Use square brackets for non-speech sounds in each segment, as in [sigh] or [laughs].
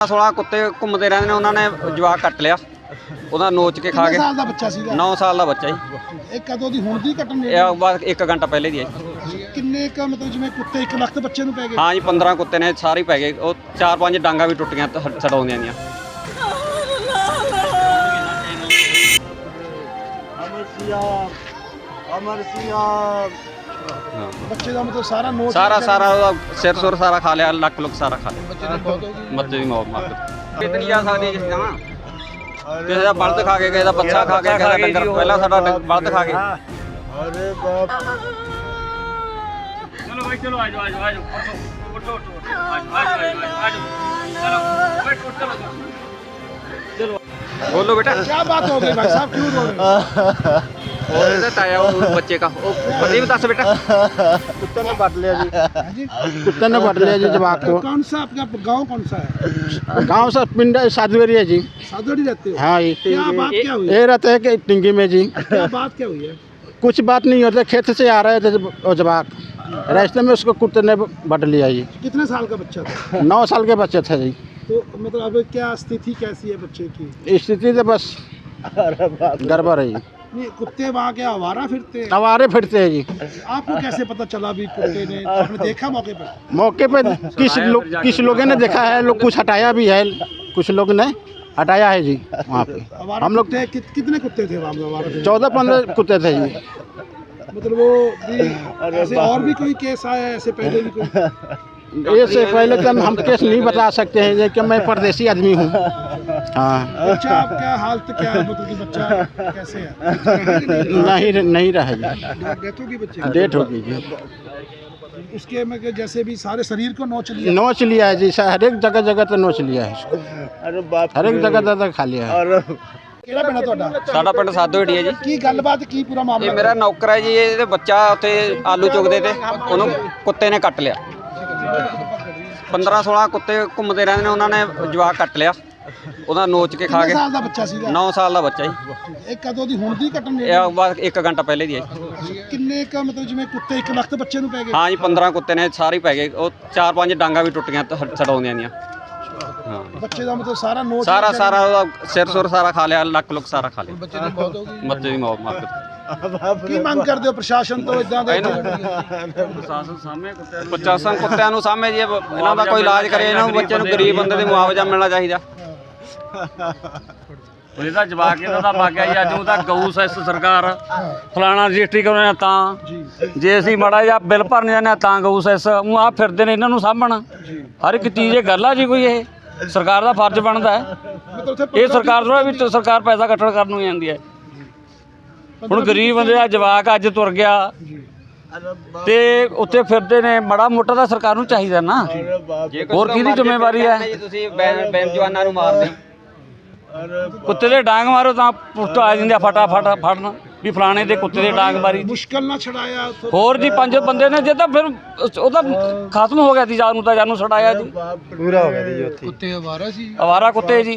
16 ਕੁੱਤੇ ਘੁੰਮਦੇ ਰਹਿੰਦੇ ਨੇ ਉਹਨਾਂ ਨੇ ਜਵਾਕ ਕੱਟ ਲਿਆ। ਉਹਦਾ ਨੋਚ ਕੇ ਖਾ ਕਿੰਨੇ ਗਏ ਸਾਲ ਦਾ ਬੱਚਾ ਸੀਗਾ? 9 ਸਾਲ ਦਾ ਬੱਚਾ ਜੀ। ਇਹ ਕਦੋਂ ਦੀ ਹੁਣ ਦੀ ਘਟਨਾ ਇਹ ਬਸ 1 ਘੰਟਾ ਪਹਿਲੇ ਦੀ ਹੈ ਜੀ। ਕਿੰਨੇ ਕ ਮਤਲਬ ਜਿਵੇਂ ਕੁੱਤੇ ਇੱਕ ਵਕਤ ਬੱਚੇ ਨੂੰ ਪੈ ਗਏ? ਹਾਂ ਜੀ 15 ਕੁੱਤੇ ਨੇ ਸਾਰੇ ਹੀ ਪੈ ਗਏ। ਉਹ ਚਾਰ ਪੰਜ ਡਾਂਗਾ ਵੀ ਟੁੱਟ ਗਈਆਂ ਛਡਾਉਂਦੀਆਂ ਦੀਆਂ ਅਮਰ ਸਿਆਹ ਅਮਰ ਸਿਆਹ ਹਾਂ। ਬੱਚੇ ਦਾ ਮਤਲਬ ਸਾਰਾ ਨੋਟ ਸਾਰਾ ਸਾਰਾ ਉਹਦਾ ਸਿਰ ਸੁਰ ਸਾਰਾ ਖਾ ਲਿਆ ਲੱਕ ਲੁੱਕ ਸਾਰਾ ਖਾ ਲਿਆ ਬੱਚੇ ਦੀ ਬਹੁਤ ਹੋ ਗਈ ਮੱਤੇ ਦੀ ਮੌਤ ਮਾਰ ਦਿੱਤੀ ਕਿਤਨੀ ਜਾ ਸਕਦੀ ਜਿਸ ਤਰ੍ਹਾਂ ਕਿਸੇ ਦਾ ਬਲਦ ਖਾ ਕੇ ਕਿਸੇ ਦਾ ਬੱਚਾ ਖਾ ਕੇ ਕਿਸੇ ਦਾ ਡੰਗਰ ਪਹਿਲਾਂ ਸਾਡਾ ਡੰਗ- ਬਲਦ ਖਾ ਕੇ ਅਰੇ ਬਾਪ ਚਲੋ ਭਾਈ ਚਲੋ ਆਜੋ ਆਜੋ ਆਜੋ ਉੱਠੋ ਉੱਠੋ ਉੱਠੋ ਆਜੋ ਆਜੋ ਆਜੋ ਆਜੋ ਚਲੋ ਬੈਠੋ ਚਲੋ ਬੋਲੋ ਬੇਟਾ क्या बात हो गई भाई साहब क्यों रो रहे हो और इधर आया वो बच्चे का वो प्रदीप दस बेटा ਕੁੱਤੇ ਨੇ ਵੱਢ ਲਿਆ ਜੀ हाँ जी कुत्ते ने पट लिया जी जवाक को कौन सा आपका गांव कौन सा है गांव से पिंड साधुवेरी है जी साधोड़ी रहते हो हाँ जी क्या बात क्या हुई ये रहते हैं कि टिंगी में जी क्या बात क्या हुई है कुछ बात नहीं होता खेत से आ रहे थे जब- वो जवाक रास्ते में उसको कुत्ते ने बट लिया जी कितने साल का बच्चा था नौ साल के बच्चे थे जी तो मतलब अब क्या स्थिति कैसी है बच्चे की स्थिति तो बस गड़बड़ है जी नहीं कुत्ते वहाँ के आवारा फिरते हैं। आवारे फिरते हैं जी। आपको कैसे पता चला भी कुत्ते ने? आपने देखा मौके पर मौके पर किस लोग किस लोगों ने देखा। है? लोग कुछ हटाया भी है। कुछ लोग ने हटाया है जी वहाँ पे। हम लोग थे कितने कुत्ते थे वहाँ पे? चौदह पंद्रह कुत्ते थे जी। मतलब वो [laughs] ऐसे और भी कोई केस आया ऐसे पहले भी कोई? इससे पहले तो हम केस नहीं बता सकते हैं कि मैं परदेसी आदमी हूँ। हाँ। बच्चा आपका हालत क्या है? मतलब कि बच्चा कैसे है? नहीं नहीं रहा डेथ होगी बच्चे डेथ होगी जी। उसके में जैसे भी सारे शरीर को नोच लिया? नोच लिया है जी हर एक जगह जगह तो नोच लिया है अरे बाप हर एक जगह जगह खा लिया है। ਕਿਹੜਾ ਪਿੰਡ ਤੁਹਾਡਾ? ਸਾਡਾ ਪਿੰਡ ਸਾਧੋਹੇੜੀ ਹੈ ਜੀ। ਕੀ ਗੱਲਬਾਤ ਕੀ ਪੂਰਾ ਇਹ ਮਾਮਲਾ ਮੇਰਾ ਨੌਕਰ ਹੈ ਜੀ ਇਹਦੇ ਬੱਚਾ ਉੱਥੇ ਆਲੂ ਚੁਗਦੇ ਤੇ ਉਹਨੂੰ ਕੁੱਤੇ ਨੇ ਕੱਟ ਲਿਆ। 15 16 ਕੁੱਤੇ ਘੁੰਮਦੇ ਰਹਿੰਦੇ ਨੇ ਉਹਨਾਂ ਨੇ ਜਵਾਕ ਕੱਟ ਲਿਆ। ਉਹਦਾ ਨੋਚ ਕੇ ਖਾ ਕਿੰਨੇ ਗਏ। ਸਾਲ ਦਾ ਬੱਚਾ ਸੀਗਾ? 9 ਸਾਲ ਦਾ ਬੱਚਾ ਜੀ। ਇਹ ਕਦੋਂ ਦੀ ਹੁਣ ਦੀ ਘਟਨਾ ਇਹ ਬਸ 1 ਘੰਟਾ ਪਹਿਲੇ ਦੀ ਹੈ ਜੀ। ਕਿੰਨੇ ਕ ਮਤਲਬ ਜਿਵੇਂ ਕੁੱਤੇ ਇੱਕ ਵਕਤ ਬੱਚੇ ਨੂੰ ਪੈ ਗਏ? ਹਾਂ ਜੀ 15 ਕੁੱਤੇ ਨੇ ਸਾਰੇ ਹੀ ਪੈ ਗਏ। ਉਹ ਚਾਰ ਪੰਜ ਡਾਂਗਾ ਵੀ ਟੁੱਟ ਗਈਆਂ ਛਡਾਉਂਦੀਆਂ ਦੀਆਂ ਹਾਂ। ਬੱਚੇ ਦਾ ਮਤਲਬ ਸਾਰਾ ਨੋਚ ਸਾਰਾ ਸਾਰਾ ਉਹਦਾ ਸਿਰ ਸੁਰ ਸਾਰਾ ਖਾ ਲਿਆ ਲੱਕ ਲੁੱਕ ਸਾਰਾ ਖਾ ਲਿਆ। ਬੱਚੇ ਦੀ ਬਹੁਤ ਹੋ ਗਈ। ਮੱਤੇ ਦੀ ਮੌਤ ਮਾਰ ਦਿੱਤੀ ਕੀ ਮੰਗ ਕਰਦੇ ਹੋ ਪ੍ਰਸ਼ਾਸਨ ਤੋਂ ਇਦਾਂ ਦੇ ਪ੍ਰਸ਼ਾਸਨ ਸਾਹਮਣੇ ਕੁੱਤਿਆਂ ਨੂੰ ਪਚਾਸਾਂ ਕੁੱਤਿਆਂ ਨੂੰ ਸਾਹਮਣੇ ਜੀ ਇਹ ਇਹਨਾਂ ਦਾ ਕੋਈ ਇਲਾਜ ਕਰੇ ਇਹਨਾਂ ਨੂੰ ਬੱਚੇ ਨੂੰ ਗਰੀਬ ਬੰਦੇ ਦੇ ਮੁਆਵਜ਼ਾ ਮਿਲਣਾ ਚਾਹੀਦਾ। ਇਹਦਾ ਜਵਾਕ ਇਹਦਾ ਤਾਂ ਭਾਗਿਆ ਜੀ ਅੱਜ ਉਹ ਤਾਂ ਗਊ ਸੈਸ ਸਰਕਾਰ ਫਲਾਣਾ ਰਜਿਸਟਰੀ ਕਰਾਉਣਾ ਤਾਂ। ਜੀ। ਜੇ ਅਸੀਂ ਮਾੜਾ ਜਿਹਾ ਬਿੱਲ ਭਰਨ ਜਾਂਦੇ ਤਾਂ ਗਊ ਸੈਸ ਉਹ ਆ ਫਿਰਦੇ ਨੇ ਇਹਨਾਂ ਨੂੰ ਸਾਂਭਣ। ਹਰ ਇੱਕ ਚੀਜ਼ ਇਹ ਗੱਲ ਆ ਜੀ ਕੋਈ ਇਹ। ਸਰਕਾਰ ਦਾ ਫਰਜ਼ ਬਣਦਾ ਹੈ। ਇਹ ਸਰਕਾਰ ਥੋੜਾ ਵੀ ਸਰਕਾਰ ਪੈਸਾ ਇਕੱਠਾ ਕਰਨ ਨੂੰ ਜਾਂਦੀ ਹੈ। ਹੁਣ ਗਰੀਬ ਬੰਦੇ ਦਾ ਜਵਾਕ ਅੱਜ ਤੁਰ ਗਿਆ। ਤੇ ਉੱਥੇ ਫਿਰਦੇ ਨੇ ਮਾੜਾ ਮੋਟਾ ਤਾਂ ਸਰਕਾਰ ਨੂੰ ਚਾਹੀਦਾ ਨਾ। ਹੋਰ ਕਿਹਦੀ ਜ਼ਿੰਮੇਵਾਰੀ ਹੈ? ਜੀ ਤੁਸੀਂ ਬੈਨ ਬੈਨ ਜਵਾਨਾਂ ਨੂੰ ਮਾਰਦੇ। ਹੋ ਕੁੱਤੇ ਦੇ ਡਾਂਗ ਮਾਰੋ ਤਾਂ ਪੁੱਤ ਆ ਜਾਂਦੇ ਫਟਾਫਟ ਫੜਨ। ਵੀ ਫਲਾਣੇ ਦੇ ਕੁੱਤੇ ਦੇ ਡਾਂਗ ਮਾਰੀ ਮੁਸ਼ਕਲ ਨਾਲ ਛੜਾਇਆ ਉੱਥੋਂ। ਹੋਰ ਜੀ ਪੰਜ ਬੰਦੇ ਨੇ ਜੇ ਤਾਂ ਫਿਰ ਉਹ ਤਾਂ ਖਤਮ ਹੋ ਗਿਆ ਸੀ ਜਾਨੂੰ ਤਾਂ ਜਾਨੂੰ ਛਡਾਇਆ ਜੀ ਪੂਰਾ ਹੋ ਗਿਆ ਜੀ ਉੱਥੇ। ਕੁੱਤੇ ਆਵਾਰਾ ਸੀ। ਅਵਾਰਾ ਕੁੱਤੇ ਜੀ।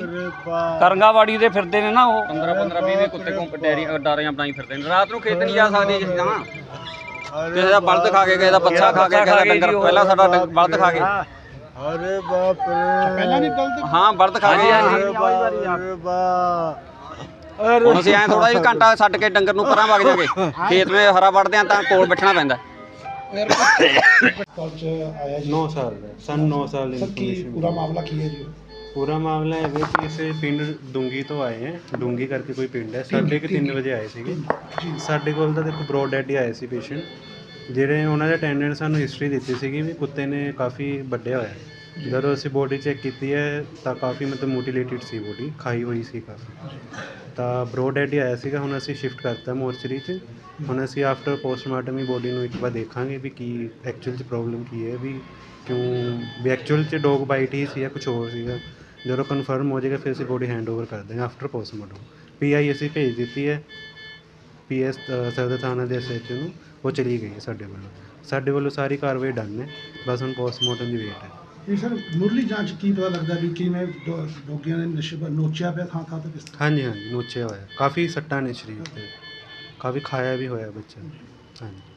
ਕਰੰਗਾਵਾੜੀ ਦੇ ਫਿਰਦੇ ਨੇ ਨਾ ਉਹ। 15 15 20 ਕੁੱਤੇ ਘੁੰਮ ਡੈਰੀ ਡਾਰੀਆਂ ਬਣਾਈ ਫਿਰਦੇ ਨੇ। ਰਾਤ ਨੂੰ ਖੇਤ ਨਹੀਂ ਜਾ ਸਕਦੇ ਜਿਸ ਤਰ੍ਹਾਂ ਕਿਸੇ ਦਾ ਬਲਦ ਖਾ ਕੇ ਕਿਸੇ ਦਾ ਬੱਚਾ ਖਾ ਕੇ ਕਿਸੇ ਦਾ ਡੰਗਰ। ਪਹਿਲਾਂ ਸਾਡਾ ਡੰਗ- ਬਲਦ ਖਾ ਕੇ। ਅਰੇ ਬਾਪ ਰੇ। ਪਹਿਲਾਂ ਵੀ ਬਲਦ ਹਾਂ ਬਲਦ ਖਾ ਕੇ। ਅਰੇ ਬਾਪ। ਹੁਣ ਅਸੀਂ ਐ ਥੋੜਾ ਜਿਹਾ ਘੰਟਾ ਛੱਡ ਕੇ ਡੰਗਰ ਨੂੰ ਪਰਾਂ ਵਗ ਜਾਗੇ। ਖੇਤ ਵਿੱਚ ਹਰਾ ਵੜਦੇ ਆ ਤਾਂ ਕੋਲ ਬੈਠਣਾ ਪੈਂਦਾ। ਪਹੁੰਚ ਆਇਆ ਜੀ। 9 ਸਾਲ ਦਾ ਸਨ 9 ਸਾਲ ਦੀ ਸਰ ਕੀ ਇਨਫੋਰਮੇਸ਼ਨ ਪੂਰਾ ਮਾਮਲਾ ਕੀ ਹੈ ਜੀ? ਪੂਰਾ ਮਾਮਲਾ ਇਹ ਹੈ ਕਿ ਇਸੇ ਪਿੰਡ ਡੂੰਗੀ ਤੋਂ ਆਏ ਹੈ। ਡੂੰਗੀ ਕਰਕੇ ਕੋਈ ਪਿੰਡ ਹੈ। ਸਾਢੇ ਕੁ ਤਿੰਨ ਵਜੇ ਆਏ ਸੀਗੇ। ਸਾਡੇ ਕੋਲ ਤਾਂ ਦੇਖੋ ਬਰੋਡ ਡੈਡ ਹੀ ਆਏ ਸੀ ਪੇਸ਼ੈਂਟ ਜਿਹੜੇ ਉਹਨਾਂ ਦੇ ਅਟੈਂਡੈਂਟ ਸਾਨੂੰ ਹਿਸਟਰੀ ਦਿੱਤੀ ਸੀਗੀ ਵੀ ਕੁੱਤੇ ਨੇ ਕਾਫੀ ਵੱਡਿਆ ਹੋਇਆ। ਹੈ ਜਦੋਂ ਅਸੀਂ ਬੋਡੀ ਚੈੱਕ ਕੀਤੀ ਹੈ, ਤਾਂ ਕਾਫੀ ਮਤਲਬ ਮੋਟੀਲੇਟਿਡ ਸੀ ਬੋਡੀ ਖਾਈ ਹੋਈ ਸੀ ਕਾਫੀ। ਤਾਂ ਬਰੋਡ ਡੈਡ ਹੀ ਆਇਆ ਸੀਗਾ, ਹੁਣ ਅਸੀਂ ਸ਼ਿਫਟ ਕਰਤਾ ਮੋਰਚਰੀ 'ਚ। ਹੁਣ ਅਸੀਂ ਆਫਟਰ ਪੋਸਟਮਾਰਟਮ ਹੀ ਬੋਡੀ ਨੂੰ ਇੱਕ ਵਾਰ ਦੇਖਾਂਗੇ ਵੀ ਕੀ ਐਕਚੁਅਲ 'ਚ ਪ੍ਰੋਬਲਮ ਕੀ ਹੈ, ਵੀ ਕਿਉਂ, ਵੀ ਐਕਚੁਅਲ 'ਚ ਡੌਗ ਬਾਈਟ ਹੀ ਸੀ ਜਾਂ ਕੁਝ ਹੋਰ ਸੀਗਾ। ਜਦੋਂ ਕਨਫਰਮ ਹੋ ਜਾਏਗਾ, ਫਿਰ ਅਸੀਂ ਬੋਡੀ ਹੈਂਡਓਵਰ ਕਰ ਦਾਂਗੇ ਆਫਟਰ ਪੋਸਟਮਾਰਟਮ ਪੀਆਈ ਅਸੀਂ ਭੇਜ ਦਿੱਤੀ ਹੈ। ਪੀਐਸ ਸਦਰ ਥਾਣਾ ਦੇ ਐਸਐਚਓ ਨੂੰ। ਉਹ ਚਲੀ ਗਈ ਹੈ ਸਾਡੇ ਵੱਲੋਂ। ਸਾਡੇ ਵੱਲੋਂ ਸਾਰੀ ਕਾਰਵਾਈ ਡਨ ਹੈ। ਬਸ ਹੁਣ ਪੋਸਟਮਾਰਟਮ ਦੀ ਵੇਟ ਹੈ। ਇਹ ਸਰ ਮੁਰਲੀ ਜਾਂਚ ਕੀ ਪਤਾ ਲੱਗਦਾ ਵੀ ਕਿਵੇਂ ਦੋ ਡੋਗੀਆਂ ਨੇ ਨਸ਼ੇ ਪਰ ਨੋਚਿਆ ਪਿਆ ਥਾਂ ਥਾਂ ਤੇ ਕਿਸ ਤਰ੍ਹਾਂ ਹਾਂਜੀ ਹਾਂਜੀ, ਨੋਚਿਆ ਹੋਇਆ। ਕਾਫੀ ਸੱਟਾਂ ਨੇ ਸਰੀਰ ਤੇ। ਕਾਫੀ ਖਾਇਆ ਵੀ ਹੋਇਆ ਬੱਚਾ। ਨੇ ਹਾਂਜੀ।